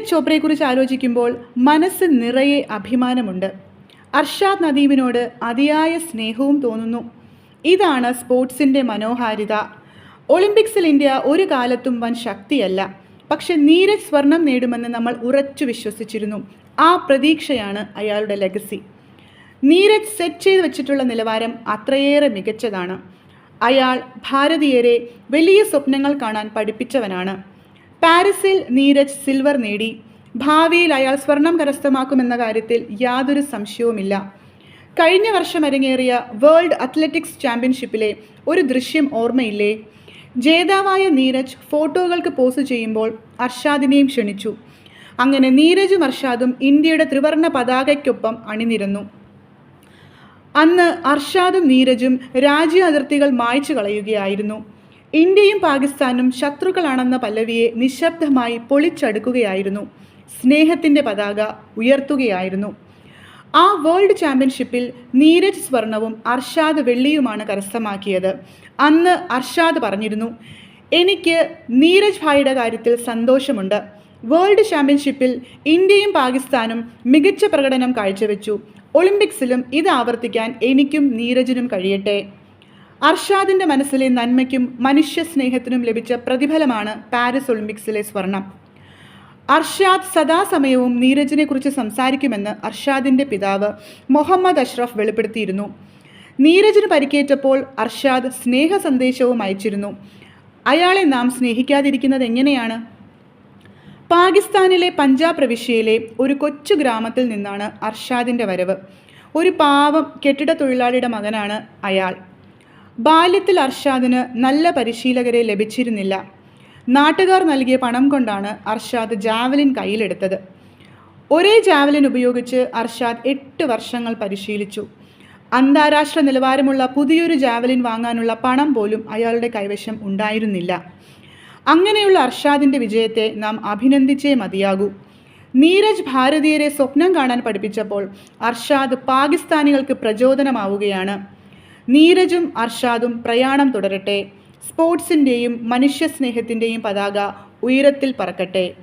നീരജ് ചോപ്രയെക്കുറിച്ച് ആലോചിക്കുമ്പോൾ മനസ്സ് നിറയെ അഭിമാനമുണ്ട്. അർഷാദ് നദീമിനോട് അതിയായ സ്നേഹവും തോന്നുന്നു. ഇതാണ് സ്പോർട്സിന്റെ മനോഹാരിത. ഒളിമ്പിക്സിൽ ഇന്ത്യ ഒരു കാലത്തും വൻ ശക്തിയല്ല. പക്ഷെ നീരജ് സ്വർണം നേടുമെന്ന് നമ്മൾ ഉറച്ചു വിശ്വസിച്ചിരുന്നു. ആ പ്രതീക്ഷയാണ് അയാളുടെ ലെഗസി. നീരജ് സെറ്റ് ചെയ്ത് വെച്ചിട്ടുള്ള നിലവാരം അത്രയേറെ മികച്ചതാണ്. അയാൾ ഭാരതീയരെ വലിയ സ്വപ്നങ്ങൾ കാണാൻ പഠിപ്പിച്ചവനാണ്. പാരീസിൽ നീരജ് സിൽവർ നേടി. ഭാവിയിൽ അയാൾ സ്വർണം കരസ്ഥമാക്കുമെന്ന കാര്യത്തിൽ യാതൊരു സംശയവുമില്ല. കഴിഞ്ഞ വർഷം അരങ്ങേറിയ വേൾഡ് അത്ലറ്റിക്സ് ചാമ്പ്യൻഷിപ്പിലെ ഒരു ദൃശ്യം ഓർമ്മയില്ലേ? ജേതാവായ നീരജ് ഫോട്ടോകൾക്ക് പോസ് ചെയ്യുമ്പോൾ അർഷാദിനെയും ക്ഷണിച്ചു. അങ്ങനെ നീരജും അർഷാദും ഇന്ത്യയുടെ ത്രിവർണ പതാകയ്ക്കൊപ്പം അണിനിരന്നു. അന്ന് അർഷാദും നീരജും രാജ്യ അതിർത്തികൾ മായ്ച്ചു കളയുകയായിരുന്നു. ഇന്ത്യയും പാകിസ്ഥാനും ശത്രുക്കളാണെന്ന പല്ലവിയെ നിശബ്ദമായി പൊളിച്ചടുക്കുകയായിരുന്നു. സ്നേഹത്തിന്റെ പതാക ഉയർത്തുകയായിരുന്നു. ആ വേൾഡ് ചാമ്പ്യൻഷിപ്പിൽ നീരജ് സ്വർണവും അർഷാദ് വെള്ളിയുമാണ് കരസ്ഥമാക്കിയത്. അന്ന് അർഷാദ് പറഞ്ഞിരുന്നു എനിക്ക് നീരജ് ഭായിയുടെ കാര്യത്തിൽ സന്തോഷമുണ്ട്. വേൾഡ് ചാമ്പ്യൻഷിപ്പിൽ ഇന്ത്യയും പാകിസ്ഥാനും മികച്ച പ്രകടനം കാഴ്ചവെച്ചു. ഒളിമ്പിക്സിലും ഇത് ആവർത്തിക്കാൻ എനിക്കും നീരജിനും കഴിയട്ടെ. അർഷാദിന്റെ മനസ്സിലെ നന്മയ്ക്കും മനുഷ്യ സ്നേഹത്തിനും ലഭിച്ച പ്രതിഫലമാണ് പാരീസ് ഒളിമ്പിക്സിലെ സ്വർണം. അർഷാദ് സദാസമയവും നീരജിനെ കുറിച്ച് സംസാരിക്കുമെന്ന് അർഷാദിന്റെ പിതാവ് മുഹമ്മദ് അഷ്റഫ് വെളിപ്പെടുത്തിയിരുന്നു. നീരജിന് പരിക്കേറ്റപ്പോൾ അർഷാദ് സ്നേഹ സന്ദേശവും അയച്ചിരുന്നു. അയാളെ നാം സ്നേഹിക്കാതിരിക്കുന്നത് എങ്ങനെയാണ്? പാകിസ്ഥാനിലെ പഞ്ചാബ് പ്രവിശ്യയിലെ ഒരു കൊച്ചു ഗ്രാമത്തിൽ നിന്നാണ് അർഷാദിന്റെ വരവ്. ഒരു പാവം കെട്ടിട തൊഴിലാളിയുടെ മകനാണ് അയാൾ. ബാല്യത്തിൽ അർഷാദിന് നല്ല പരിശീലകരെ ലഭിച്ചിരുന്നില്ല. നാട്ടുകാർ നൽകിയ പണം കൊണ്ടാണ് അർഷാദ് ജാവലിൻ കയ്യിലെടുത്തത്. ഒരേ ജാവലിൻ ഉപയോഗിച്ച് അർഷാദ് എട്ട് വർഷങ്ങൾ പരിശീലിച്ചു. അന്താരാഷ്ട്ര നിലവാരമുള്ള പുതിയൊരു ജാവലിൻ വാങ്ങാനുള്ള പണം പോലും അയാളുടെ കൈവശം ഉണ്ടായിരുന്നില്ല. അങ്ങനെയുള്ള അർഷാദിന്റെ വിജയത്തെ നാം അഭിനന്ദിച്ചേ മതിയാകൂ. നീരജ് ഭാരതീയരെ സ്വപ്നം കാണാൻ പഠിപ്പിച്ചപ്പോൾ അർഷാദ് പാകിസ്ഥാനികൾക്ക് പ്രചോദനമാവുകയാണ്. നീരജും അർഷാദും പ്രയാണം തുടരട്ടെ. സ്പോർട്സിന്റെയും മനുഷ്യസ്നേഹത്തിന്റെയും പതാക ഉയരത്തിൽ പറക്കട്ടെ.